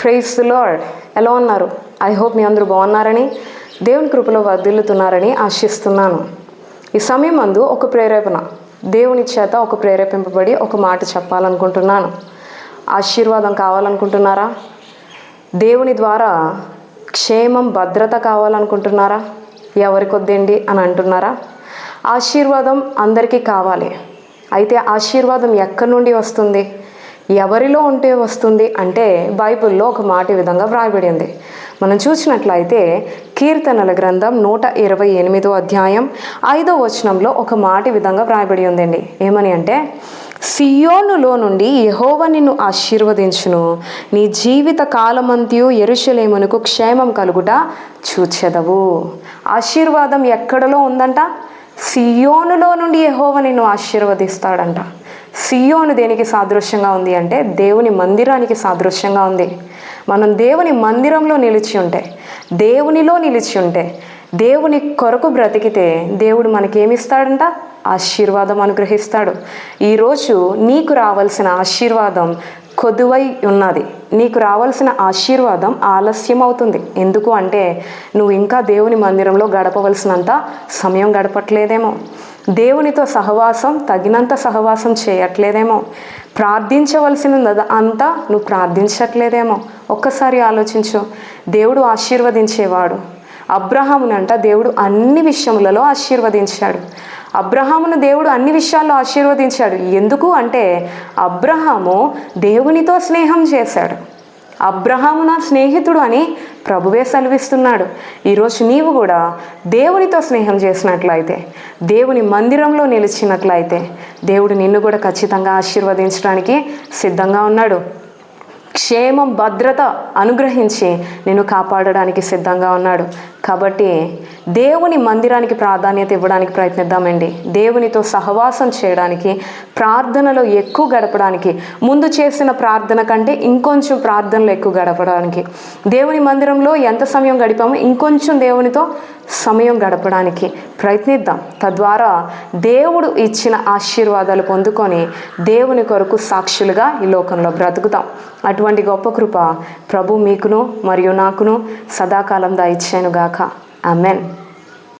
Price lord ఎలా ఉన్నారు? I hope మీ అందరూ బాగున్నారని దేవుని కృపలో వర్ధిల్లుతున్నారని ఆశిస్తున్నాను. ఈ సమయం అందు ఒక ప్రేరేపణ దేవుని చేత ఒక ప్రేరేపింపబడి ఒక మాట చెప్పాలనుకుంటున్నాను. ఆశీర్వాదం కావాలనుకుంటున్నారా? దేవుని ద్వారా క్షేమం భద్రత కావాలనుకుంటున్నారా? ఎవరి కొద్దండి అని అంటున్నారా? ఆశీర్వాదం అందరికీ కావాలి. అయితే ఆశీర్వాదం ఎక్కడి నుండి వస్తుంది? ఎవరిలో ఉంటే వస్తుంది అంటే బైబిల్లో ఒక మాట ఈ విధంగా వ్రాయబడింది. మనం చూసినట్లయితే కీర్తనల గ్రంథం నూట ఇరవై ఎనిమిదో అధ్యాయం ఐదో వచనంలో ఒక మాట ఈ విధంగా వ్రాయబడి ఉందండి. ఏమని అంటే సియోనులో నుండి యహోవ నిన్ను ఆశీర్వదించును. నీ జీవిత కాలమంతియు ఎరుషలేమునకు క్షేమం కలుగుట చూచెదవు. ఆశీర్వాదం ఎక్కడలో ఉందంట? సియోనులో నుండి యహోవ నిన్ను ఆశీర్వదిస్తాడంట. సియోను దేనికి సాదృశ్యంగా ఉంది అంటే దేవుని మందిరానికి సాదృశ్యంగా ఉంది. మనం దేవుని మందిరంలో నిలిచి ఉంటే దేవునిలో నిలిచి ఉంటే దేవుని కొరకు బ్రతికితే దేవుడు మనకేమిస్తాడంట? ఆశీర్వాదం అనుగ్రహిస్తాడు. ఈరోజు నీకు రావాల్సిన ఆశీర్వాదం కొదువై ఉన్నది. నీకు రావాల్సిన ఆశీర్వాదం ఆలస్యం అవుతుంది ఎందుకు అంటే నువ్వు ఇంకా దేవుని మందిరంలో గడపవలసినంత సమయం గడపట్లేదేమో. దేవునితో సహవాసం తగినంత సహవాసం చేయట్లేదేమో. ప్రార్థించవలసిన అంతా నువ్వు ప్రార్థించట్లేదేమో. ఒక్కసారి ఆలోచించు. దేవుడు ఆశీర్వదించేవాడు. అబ్రహామునంట దేవుడు అన్ని విషయములలో ఆశీర్వదించాడు. అబ్రహామును దేవుడు అన్ని విషయాల్లో ఆశీర్వదించాడు. ఎందుకు? అంటే అబ్రహాము దేవునితో స్నేహం చేశాడు. అబ్రహాము నా స్నేహితుడు అని ప్రభువే సెలవిస్తున్నాడు. ఈరోజు నీవు కూడా దేవునితో స్నేహం చేసినట్లయితే దేవుని మందిరంలో నిలిచినట్లయితే దేవుడు నిన్ను కూడా ఖచ్చితంగా ఆశీర్వదించడానికి సిద్ధంగా ఉన్నాడు. క్షేమం భద్రత అనుగ్రహించి నిన్ను కాపాడడానికి సిద్ధంగా ఉన్నాడు. కాబట్టి దేవుని మందిరానికి ప్రాధాన్యత ఇవ్వడానికి ప్రయత్నిద్దామండి. దేవునితో సహవాసం చేయడానికి ప్రార్థనలో ఎక్కువ గడపడానికి ముందు చేసిన ప్రార్థన కంటే ఇంకొంచెం ప్రార్థనలు ఎక్కువ గడపడానికి. దేవుని మందిరంలో ఎంత సమయం గడిపామో ఇంకొంచెం దేవునితో సమయం గడపడానికి ప్రయత్నిద్దాం. తద్వారా దేవుడు ఇచ్చిన ఆశీర్వాదాలు పొందుకొని దేవుని కొరకు సాక్షులుగా ఈ లోకంలో బ్రతుకుతాం. అటువంటి గొప్ప కృప ప్రభు మీకును మరియు నాకును సదాకాలం దా ఇచ్చానుగాక ఆమెన్.